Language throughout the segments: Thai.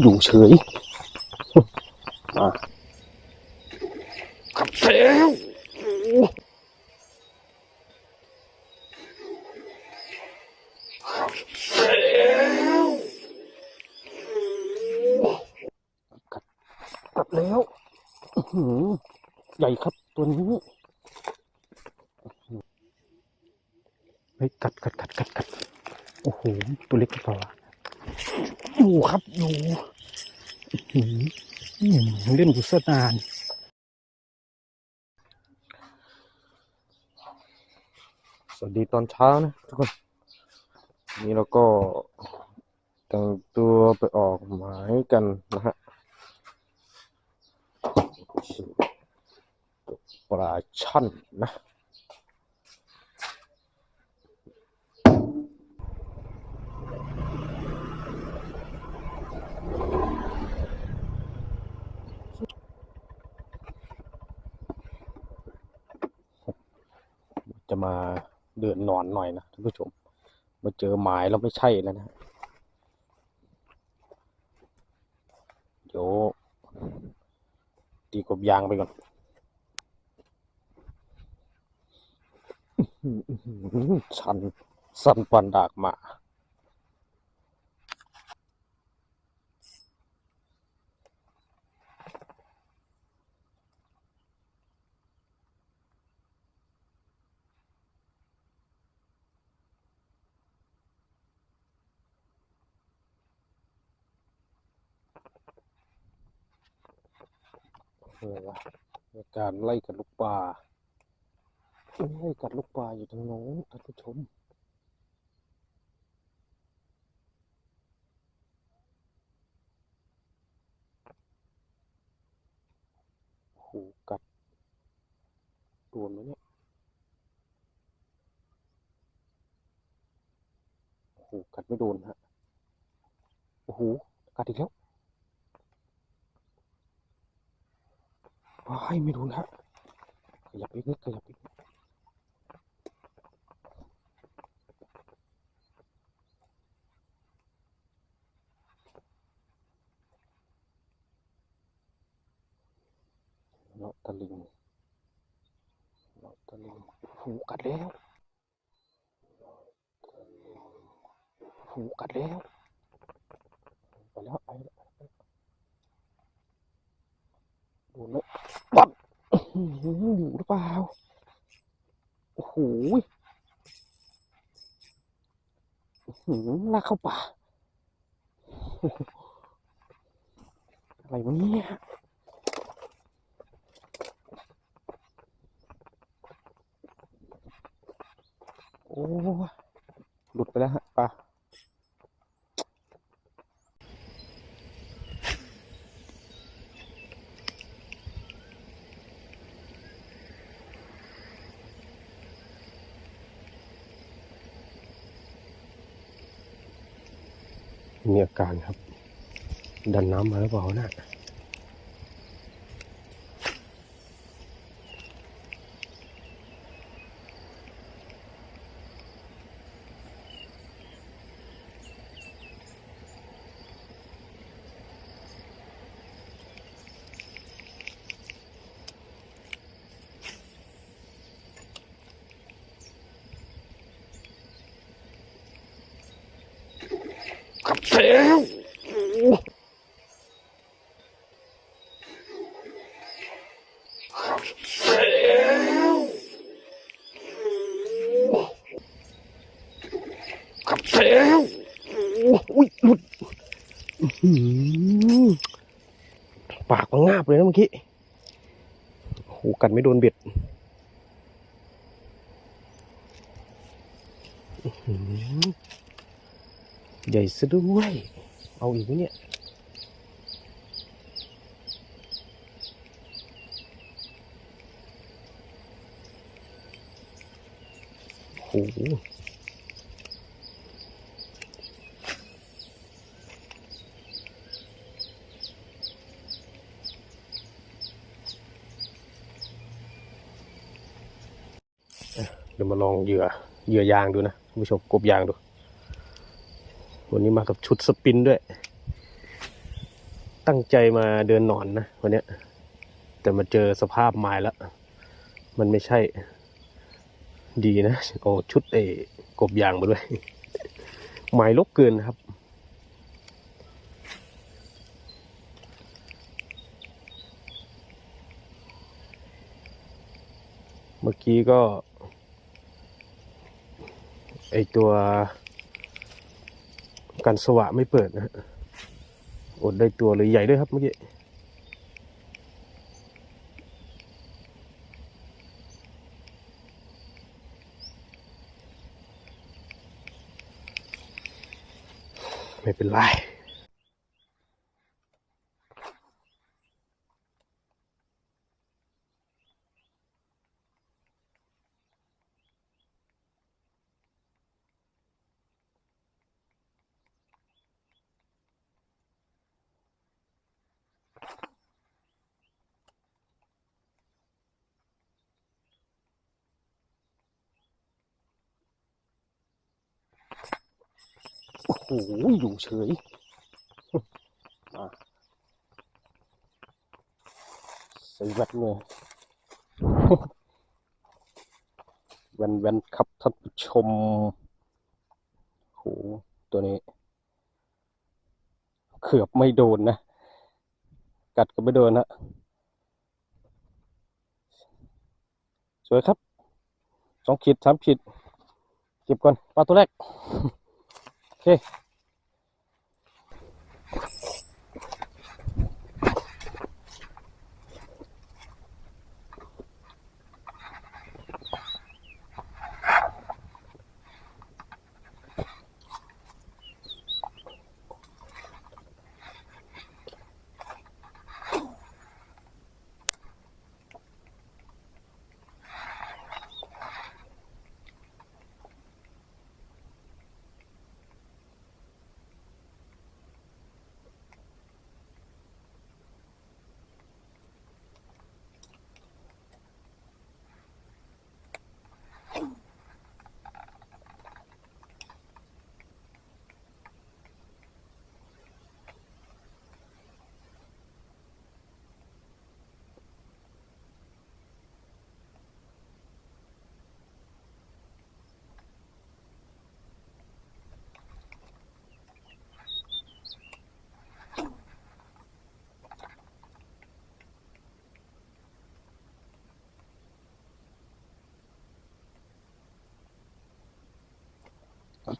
อยู่เฉยมาขับแล้วกัดกัดแล้วอื้อหือใหญ่ครับตัวนี้เฮ้ยกัดกัดกัดกัดกัดโอ้โห ตัวเล็กกระเปล่าวะอยู่ครับอยู่เล่นบุษนานสวัสดีตอนเช้านะทุกคนนี่เราก็แต่งตัวไปออกหมายกันนะฮะปลาช่อนนะ จะมาเดือนนอนหน่อยนะท่านผู้ชม มาเจอหมายแล้วไม่ใช่แล้วนะเดี๋ยวตีกบยางไปก่อนชันสันปันดากมา เออวะในการไล่กัดลูกปลาไล่กัดลูกปลาอยู่ตรงโน้นท่านผู้ชมโอ้โหกัดโดนไหมเนี่ยโอ้โหกัดไม่โดนฮะโอ้โหกัดอีกแล้ว ว้ายไม่โดนะขยับอีกนิดขยับอีกเลาะตะลิงเลาะตะลิงหูกัดแล้วหูกัดแล้วไปแล้วไปแล้วไปแล้วโดนแล้วปั๊บอหืออยู่หรือเปล่า โอ้โหอื้อหือลากเข้าป่า อะไรวะเนี่ยโอ้ หลุดไปแล้วฮะปลา มีอาการครับ ดันน้ำมาหรือเปล่านะ ขับแล้วขับแล้วอุ้ยหลุดปากมันงาบเลยนะเมื่อกี้โอ้โหกันไม่โดนเบ็ดอื ใหญ่ซะด้วย เอาอีกไหมเนี่ยโอ้โหอะเดี๋ยวมาลองเหยื่อเหยื่อยางดูนะคุณผู้ชมกบยางดู วันนี้มากับชุดสปินด้วย ตั้งใจมาเดินนอนนะวันนี้แต่มาเจอสภาพไม้แล้ว มันไม่ใช่ ดีนะโอ้ชุดเอกบยางมาด้วย ไม้ลกเกินครับเมื่อกี้ก็ ไอตัว กันสวะไม่เปิดนะฮะอดได้ตัวเลยใหญ่ด้วยครับเมื่อกี้ไม่เป็นไร โอ้โหอยู่เฉยมาใส่แว่นเลยแว่นแวนครับท่านผู้ชมโหตัวนี้เขือบไม่โดนนะ กัดก็ไม่โดนนะสวยครับสองขีดสามขีดเก็บก่อนปลาตัวแรก โอเค Okay.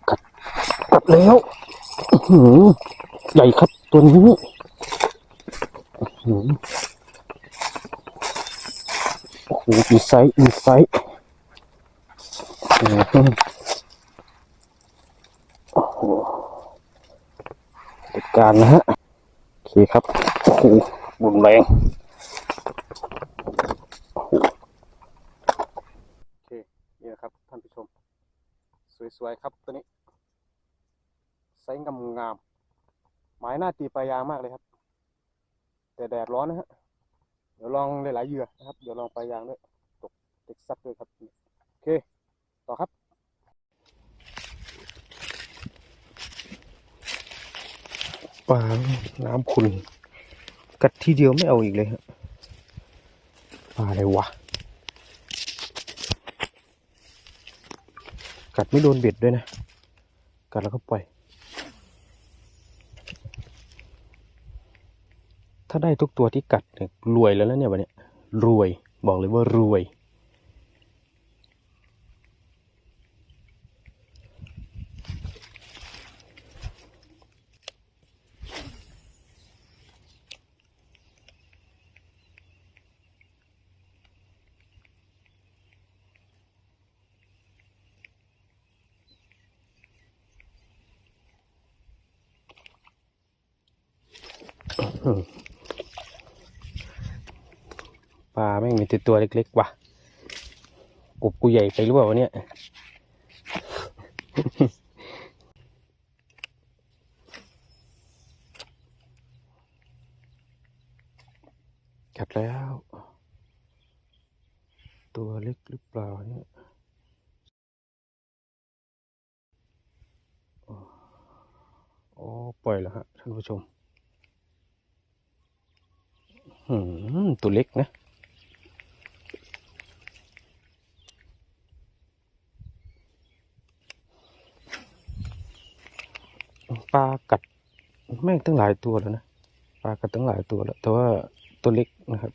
กัดกัดแล้วหือใหญ่ครับตัวนี้หือโอ้โหมีไซส์มีไซส์โอ้โหจัดการนะฮะ โอเคครับโอ้โหบุนแรงโอ้โหโอเค นี่นะครับท่านผู้ชม สวยๆครับตัวนี้ไซส์งามงามๆหมายหน้าตีปลายางมากเลยครับ แต่แดดร้อนนะฮะเดี๋ยวลองหลายๆเหยื่อนะครับเดี๋ยวลองปลายางด้วยตกเท็กซัสด้วยครับโอเคต่อครับปลาน้ำขุนกัดทีเดียวไม่เอาอีกเลยฮะปลาอะไรวะ กัดไม่โดนเบ็ดด้วยนะ กัดแล้วก็ปล่อย ถ้าได้ทุกตัวที่กัดเนี่ยรวยแล้วเนี่ยวันนี้รวยบอกเลยว่ารวย ปลาแม่งมีแต่ตัวเล็กๆว่ะกบกูใหญ่ไปหรือเปล่าวะเนี่ยกัดแล้ว ตัวเล็กหรือเปล่าเนี่ยอ๋อปล่อยแล้วฮะท่านผู้ชม ตัวเล็กนะ ปลากัดแม่งตั้งหลายตัวแล้วนะ ปลากัดตั้งหลายตัวแล้ว แต่ว่าตัวเล็กนะครับ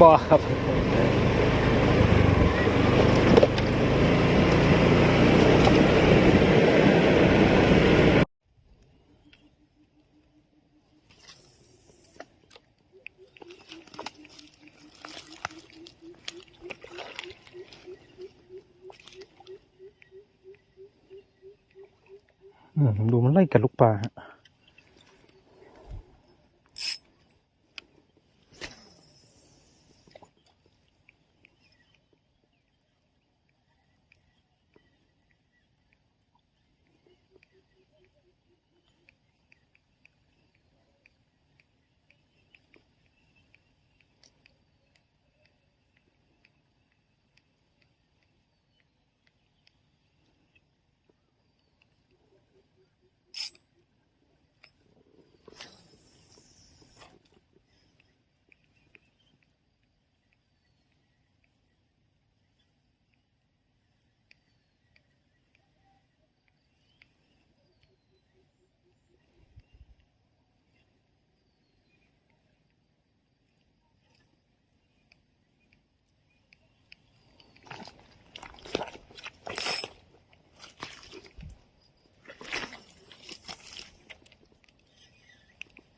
บอครับ ดูมันไล่กับลูกปลาฮะ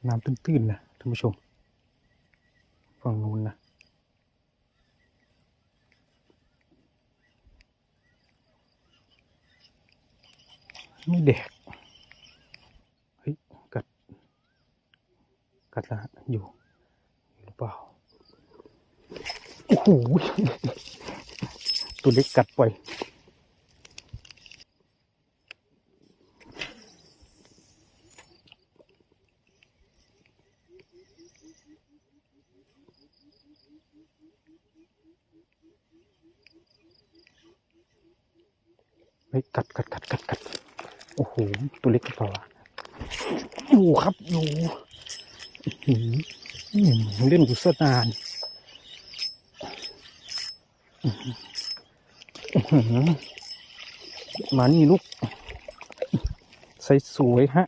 น้ำตื้นๆนะท่านผู้ชม ฝั่งนู้นนะ ไม่แดก เฮ้ย กัด กัดละอยู่อยู่หรือเปล่า โอ้โห ตัวเล็กกัดไปล่อย เฮ้ย กัดกัดกัดกัดกัดโอ้โห ตัวเล็กกระเปล่าอยู่ครับอยู่เล่นอยู่เสนานอื้อหืออื้อหือมานี่ลูก ใส่สวยฮะ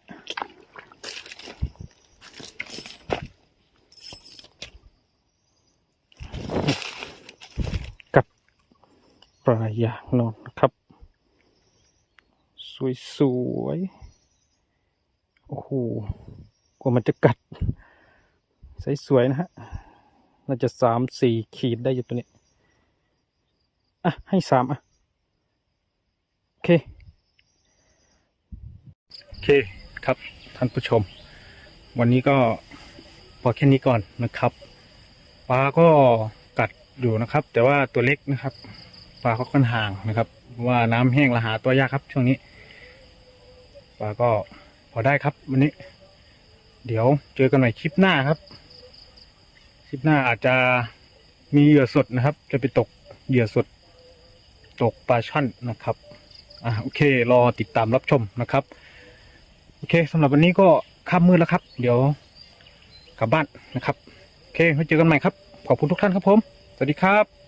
กับปลายางนอนครับ สวยๆ โอ้โห กว่ามันจะกัดใสสวยนะฮะ น่าจะสามสี่ขีดได้อยู่ตัวนี้ อะ ให้สามอะ โอเค โอเคครับท่านผู้ชม วันนี้ก็พอแค่นี้ก่อนนะครับปลาก็กัดอยู่นะครับ แต่ว่าตัวเล็กนะครับปลาเขาค่อนห่างนะครับ ว่าน้ำแห้งละหาตัวยากครับช่วงนี้ ปลาก็พอได้ครับวันนี้ เดี๋ยวเจอกันใหม่คลิปหน้าครับ คลิปหน้าอาจจะมีเหยื่อสดนะครับ จะไปตกเหยื่อสด ตกปลาช่อนนะครับอ่าโอเค รอติดตามรับชมนะครับ โอเคสำหรับวันนี้ก็ค่ำมืดแล้วครับ เดี๋ยวกลับบ้านนะครับ โอเคไว้เจอกันใหม่ครับ ขอบคุณทุกท่านครับผม สวัสดีครับ